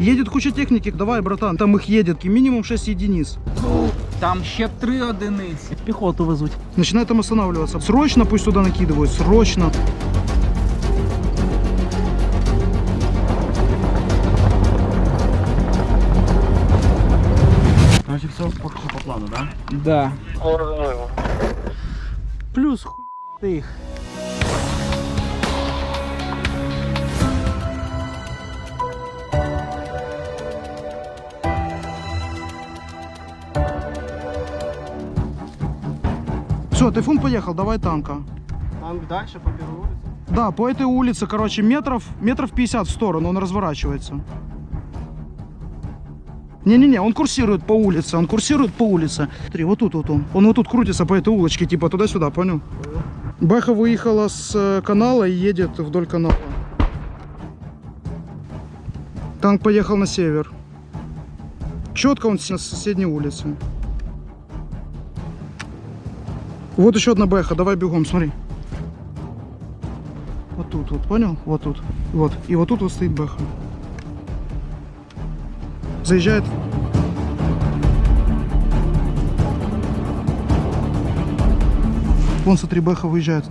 Едет куча техники, давай, братан, там их едет минимум 6 единиц. Там ще три одиниці. Піхоту везуть. Начинает там останавливаться. Срочно пусть туда накидывают, срочно. Короче, все поки що по плану, да? Да. Плюс хуй ти їх. Все, Тайфун поехал, давай танка. Танк далі по первой вулиці. Да, по этой улице, короче, метров, метров 50 в сторону, он разворачивается. Не-не-не, он курсирует по улице, он курсирует по улице. Смотри, вот тут вот он. Он вот тут крутится по этой улочке, типа туда-сюда, понял? Бэха выехала с э, канала и едет вдоль канала. Танк поехал на север. Четко он с соседней улице. Вот еще одна бэха, давай бегом, смотри. Вот тут вот, понял? Вот тут. Вот. И вот тут вот стоит бэха. Заезжает. Вон, смотри, бэха выезжает.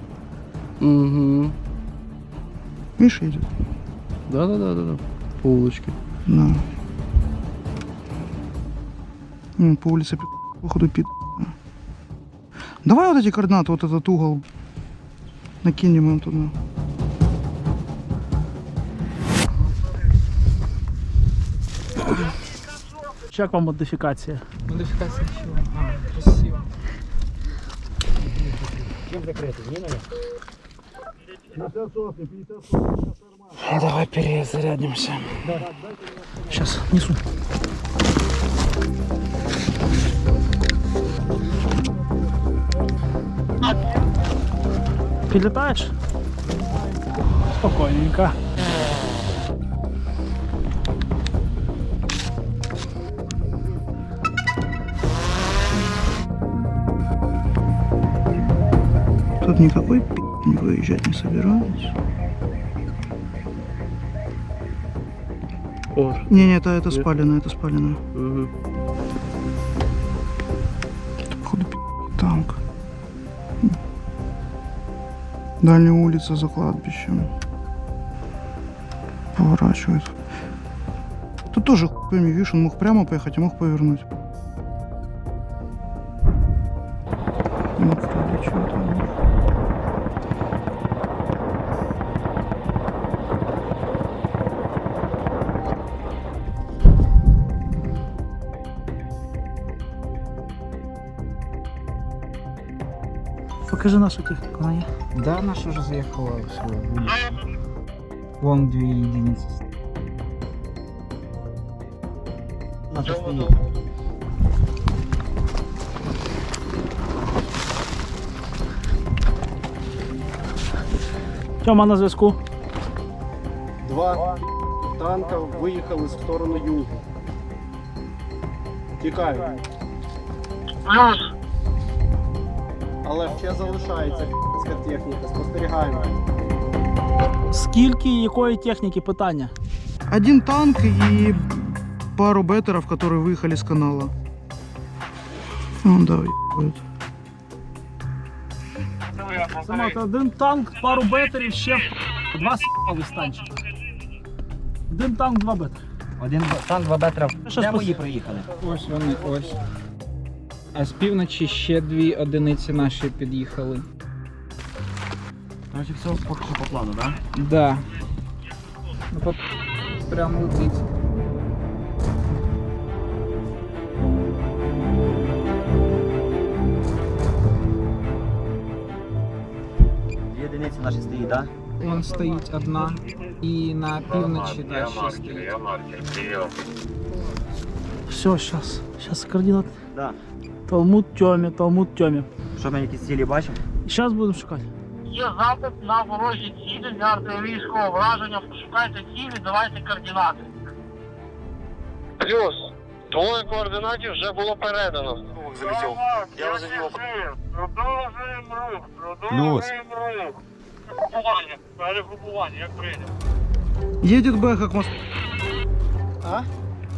Угу. Миша едет. Да-да-да-да. По улочке. Да. М, По улице, пи- походу, пит. Давай вот эти координаты, вот этот угол. Накинем им туда. Як вам модифікація? Модифікація чого? А, красиво. Давай перезарядимся. Сейчас несу. Підлітаєш? Спокійненько. Тут никакой пи*** не выезжать не собираюсь. О. Не-не, это, это спалено, это спалено. Угу. Дальняя улица за кладбищем. Поворачивает. Тут тоже хуй видишь, он мог прямо поехать, а мог повернуть. Покажи нашу техніку, вона є. Да, наша вже заїхала в свою вулицю. Вон дві єдиниці. Наша стоїть. Тьома на зв'язку. Два танка виїхали в сторону югу. Тікають. Але ще залишається техніка, спостерігаємо. Скільки і якої техніки питання? Один танк и пару беттеров, которые выехали с канала. Он, да, ебают. Самат, один танк, пару бетерів, ще два с***ли станчика. Один танк, два бетери. Один танк, два бетра. Що Де мої приїхали? Ось вони, ось. А з півночі ще дві одиниці наші під'їхали. Короче, все поки що по плану, да? Да. Ну, по... прямо летить. Дві одиниці наші стоїть, да? Вон стоїть одна. І на півночі далі стоїть. Все, сейчас. Сейчас координат. Да. Талмуд Тьомі, Талмуд Тьомі. Що ми якісь цілі бачимо? Зараз будемо шукати. Є запит на ворожі цілі для артилерійського враження. Пошукайте цілі, давайте координати. Плюс. Двоє координатів вже було передано. Залетів. Я вже його Продовжуємо рух. Плюс. рух. Перегрупування, перегрупування, як прийнято. Едет бэха к мосту. Да?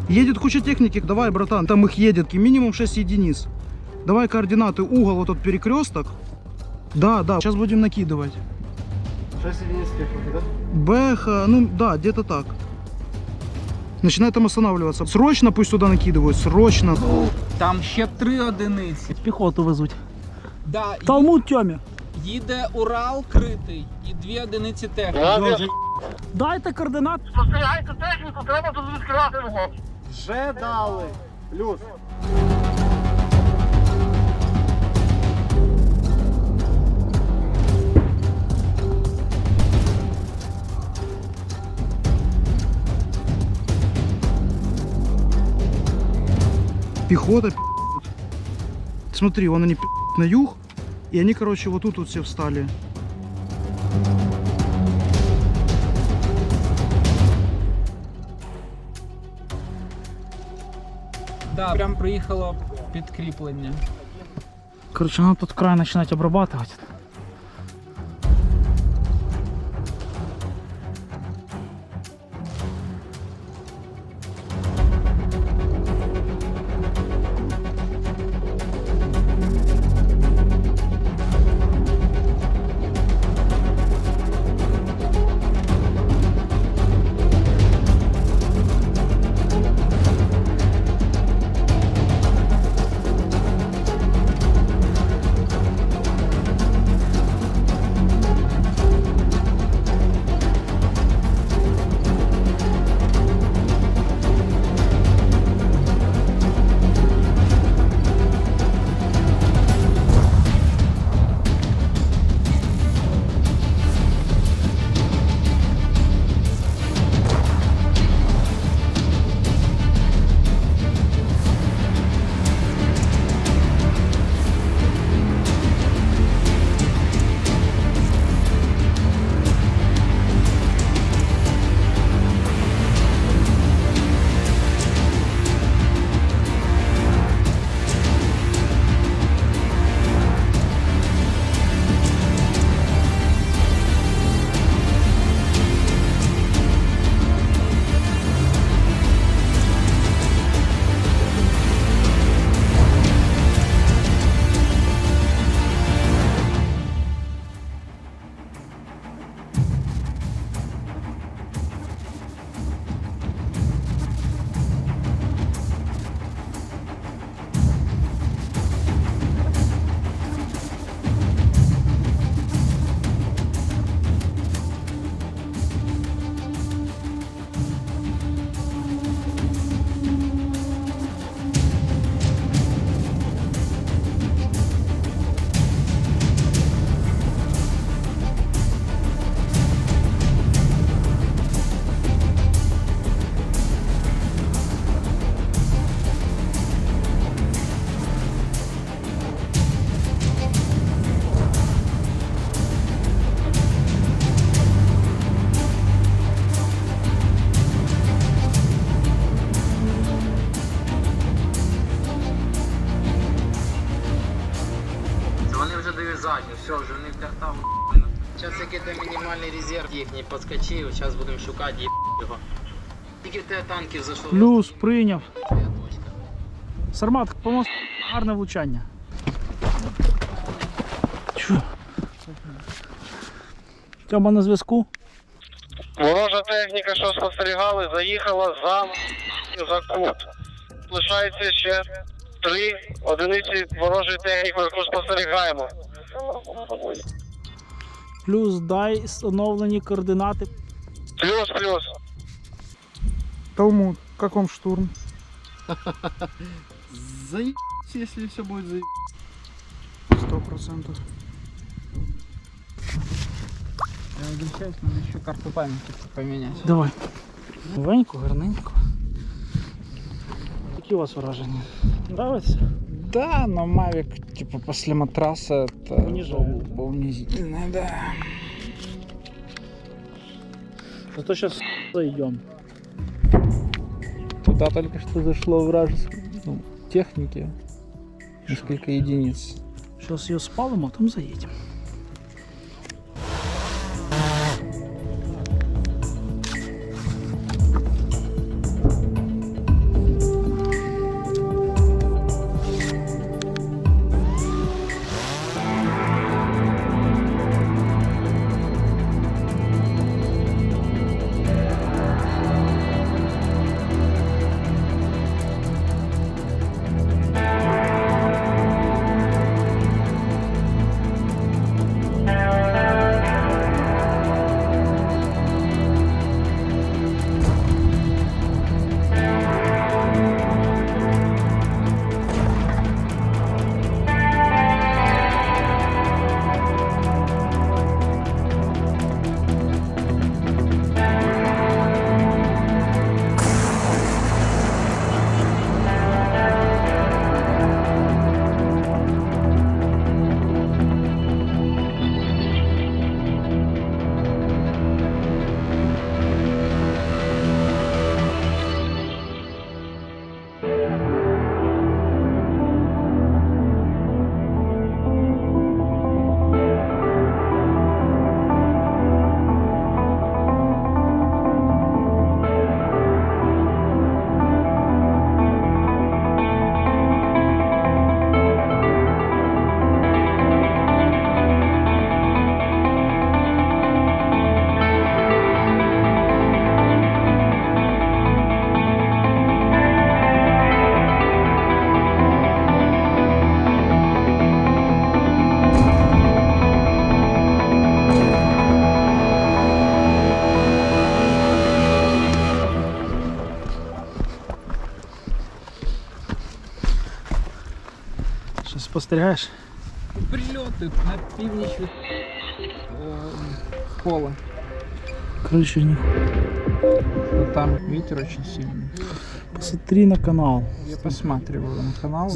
Едет куча техники, давай, братан, там их едет минимум 6 единиц. Давай координаты, угол, вот тот перекресток. Да, да, сейчас будем накидывать. 6 единиц техники, да? Бэха, ну да, где-то так. Начинает там останавливаться. Срочно пусть туда накидывают, срочно. Там ще три одиниці. Піхоту везуть. Да, ї- Талмуд Тьомі. їде Урал критий і дві одиниці техніки. Дайте координати. Спостерігайте техніку, треба тут відкривати вогонь. Вже дали. Плюс. Пехота. Смотри, вон они на юг. И они, короче, вот тут вот все встали. Да, прям приїхало підкріплення. Короче, ну тут край починають обрабатывать. Задню, все, вже в них картав. Зараз який то мінімальний резерв їхній підскочив, зараз будемо шукати його. Тільки в тебе танків зайшло. Плюс прийняв. Сармат, по мосту гарне влучання. Чу. Тьома на зв'язку. Ворожа техніка, що спостерігали, заїхала за, за кут. Лишається ще три одиниці ворожої техніки, яку спостерігаємо. Плюс дай встановлені координати. Плюс, плюс. Талмуд, как вам штурм? Заебись, если все будет заебись. Сто процентов. Я вибачаюсь, надо ще карту пам'яті поміняти. Давай. Новенько, гарненько. Які у вас враження? Нравиться? Да, но Mavic, типа, после матраса это Унижает. унизительно, да. Зато сейчас зайдем. Туда только что зашло вражеское, ну, техники. Несколько единиц. Сейчас ее спалим, а потом заедем. Спостерігаєш? Прильоти на північ від е, пола. Короче, не Ну, Там ветер очень сильный. посмотри на канал. Я посматриваю на канал. но-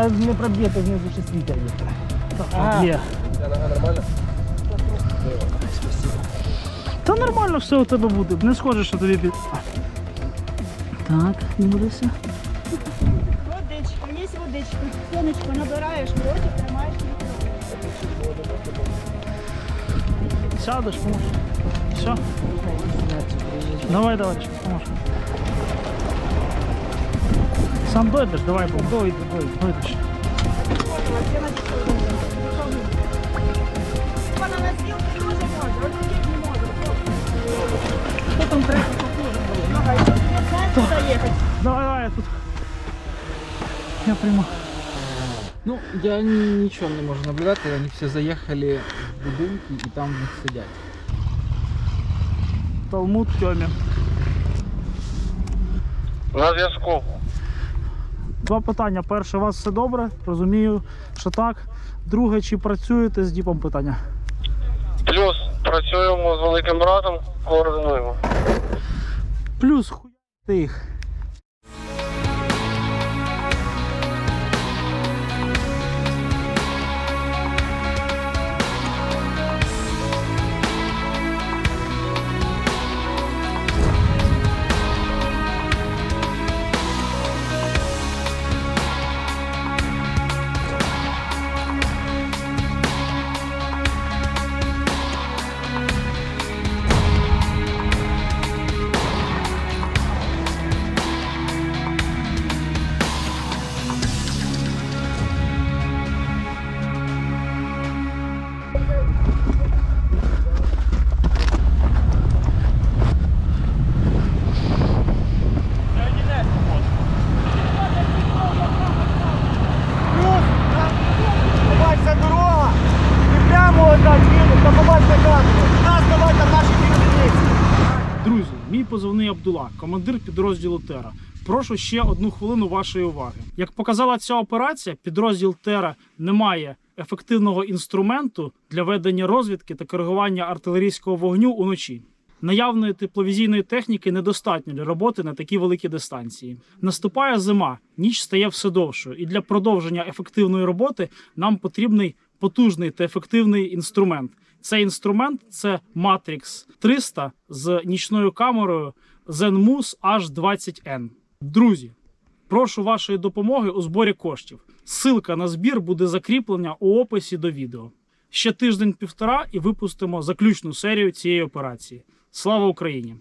Та не проб'єте знизу ще світер є. А. Є. Та нормально все у тебе буде. Не схоже, що тобі під. Так, не будеся. Водичка, є водичка. Сонечко набираєш, в роті тримаєш. Сядеш, поможеш. Все. Давай, давай, чекай, може, от таких не може. Що там треба? Нога, якщо не заїхати. Давай, давай, я тут. Я прямо. Ну, я ничего не могу наблюдать, они все заехали в будинки и там в них сидят. Талмуд Тьомі. На зв'язку. Два питання. Перше, у вас все добре? Розумію, що так. Друге, чи працюєте з діпом питання? Плюс працюємо з великим братом, координуємо. Плюс хуй їх. Позивний Абдула, командир підрозділу Тера. Прошу ще одну хвилину вашої уваги. Як показала ця операція, підрозділ Тера не має ефективного інструменту для ведення розвідки та коригування артилерійського вогню уночі. Наявної тепловізійної техніки недостатньо для роботи на такі великі дистанції. Наступає зима, ніч стає все довшою, і для продовження ефективної роботи нам потрібний потужний та ефективний інструмент. Цей інструмент це Matrix 300 з нічною камерою ZenMus H20N. Друзі, прошу вашої допомоги у зборі коштів. Силка на збір буде закріплена у описі до відео. Ще тиждень-півтора і випустимо заключну серію цієї операції. Слава Україні!